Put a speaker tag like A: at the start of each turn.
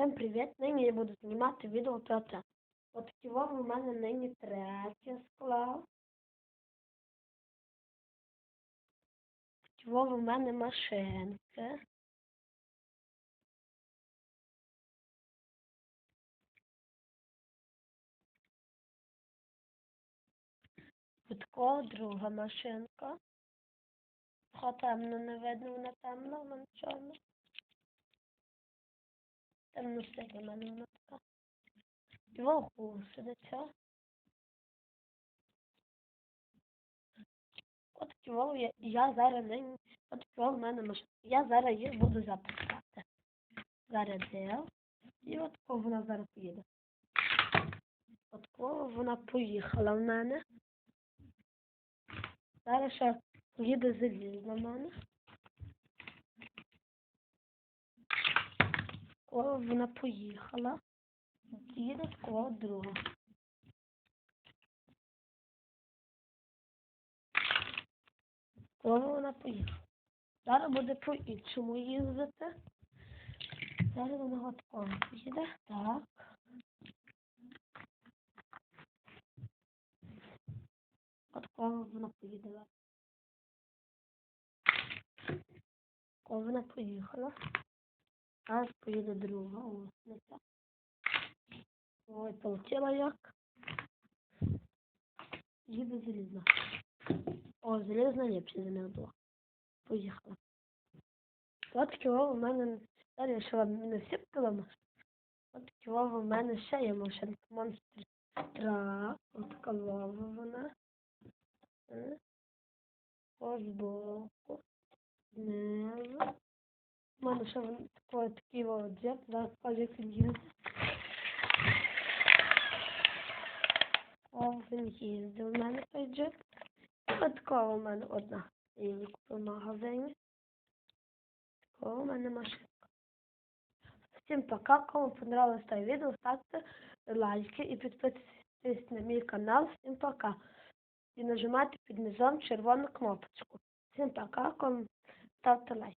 A: Всім привіт! Нині я буду знімати відео про це. От такі у мене нині третє склав. Такі у мене машинки. Такого друга машинка. Трохи темно не видно, вона темна, вона чорна. Синя в мене вона така. Його гусениця. От його я, я зараз не от його в мене машина. Я зараз їх буду запускати. Зараз дел. І от кого вона зараз поїде. От кого вона поїхала в мене. Зараз ще їде залізна в мене. О, вона поїхала. Їде кого друга. Коли вона поїхала. Зараз буде по-іншому їздити. Зараз вона готова поїде. Так. От коли вона поїде. Коли вона поїхала. Зараз поїде друга осниця. Ой, полетіла як. Їде залізна. О, залізна ліпше за них було. Поїхала. От кіло у мене далі ще не всі показала. От кіло у мене ще є машинка монстр. Трак. От калова вона. Е. Ось боку. Знизу. У мене ще такий, такий от джет, зараз покажу, як він їздить. О, він їздив у мене той. Ось такого у мене одна. Я її купив в магазині. Такого у мене машинка. Всім пока, кому понравилось це відео, ставте лайки і підписуйтесь на мій канал. Всім пока. І нажимайте під низом червону кнопочку. Всім пока, кому ставте лайк.